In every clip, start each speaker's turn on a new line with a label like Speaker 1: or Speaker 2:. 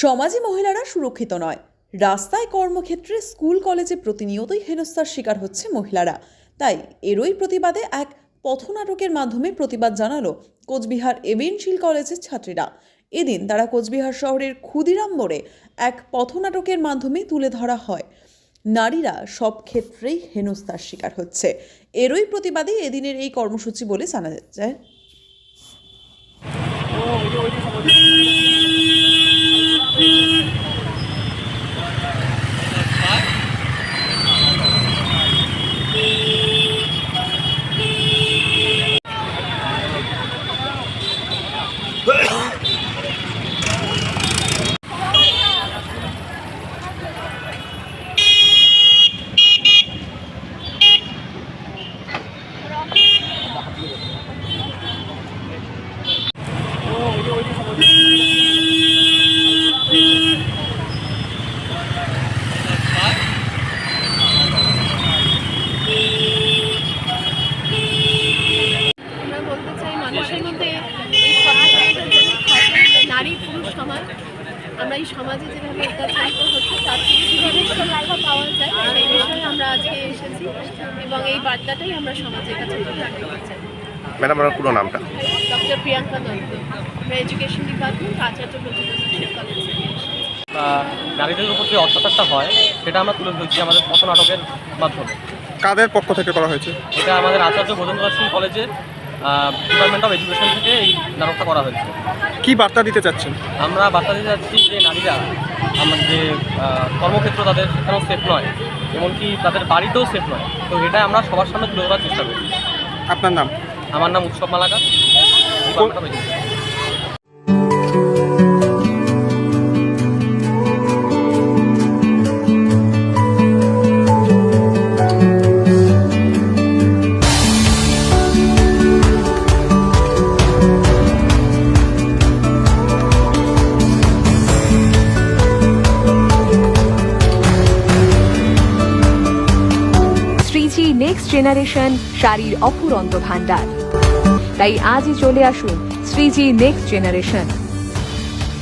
Speaker 1: সমাজে মহিলারা সুরক্ষিত নয়। রাস্তায় কর্মক্ষেত্রে স্কুল, কলেজে প্রতিনিয়তই হেনস্থার শিকার হচ্ছে মহিলারা। তাই এরই প্রতিবাদে এক পথনাটকের মাধ্যমে প্রতিবাদ জানালো কোচবিহার এবেনশিল কলেজের ছাত্রীরা। এদিন তারা কোচবিহার শহরের ক্ষুদিরাম মোড়ে এক পথনাটকের মাধ্যমে তুলে ধরা হয়। নারীরা সব ক্ষেত্রেই হেনস্থার শিকার হচ্ছে। এরই প্রতিবাদে এদিনের এই কর্মসূচি বলে জানা যায়।
Speaker 2: おいでおいで。মানুষের মধ্যে নারী পুরুষ সমান আমরা এই সমাজে যেভাবে অত্যাচারিত হচ্ছে তার থেকে কীভাবে পাওয়া যায় সেই বিষয়ে আমরা আজকে এসেছি এবং এই বার্তাটাই আমরা সমাজের কাছে তুলে ধরতে চাই।
Speaker 3: ম্যাডাম আপনার পুরো নামটা?
Speaker 2: ডক্টর প্রিয়াঙ্কা দত্ত আমরা এডুকেশন ডিপার্টমেন্ট আচার্য প্রতিনিধি কলেজ
Speaker 4: বা নারীদের উপর যে অত্যাচারটা হয় সেটা আমরা তুলে ধরছি আমাদের পথ নাটকের মাধ্যমে।
Speaker 3: কাদের পক্ষ থেকে করা হয়েছে?
Speaker 4: এটা আমাদের আচার্য ভোজেন্দ্র সিং কলেজের ডিপার্টমেন্ট অফ এডুকেশন থেকে এই নাটকটা করা হয়েছে।
Speaker 3: কি বার্তা দিতে চাচ্ছেন?
Speaker 4: আমরা বার্তা দিতে চাচ্ছি যে নারীরা আমার যে কর্মক্ষেত্র তাদের সেখানেও সেফ নয় এমনকি তাদের বাড়িতেও সেফ নয়। তো এটা আমরা সবার সামনে তুলে ধরার চেষ্টা করি
Speaker 3: আপনার নাম?
Speaker 4: আমার নাম উৎসব মালাকা
Speaker 5: শ্রীজি নেক্সট জেনারেশন শাড়ির অফুরন্ত ভান্ডার তাই আজই চলে আসুন Shreeji next generation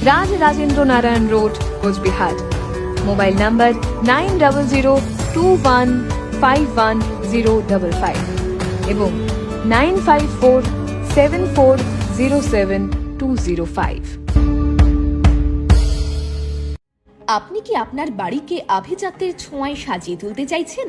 Speaker 5: Raj Rajendra Narayan road, Cooch Behar. Mobile number nine double zero two one five one zero double five এবং nine five four seven four zero seven two zero five.
Speaker 6: আপনি কি আপনার বাড়িকে আভিজাত্যের ছোঁয়ায় সাজিয়ে তুলতে চাইছেন?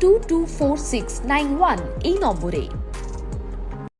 Speaker 6: two two four six nine one এই নম্বরে।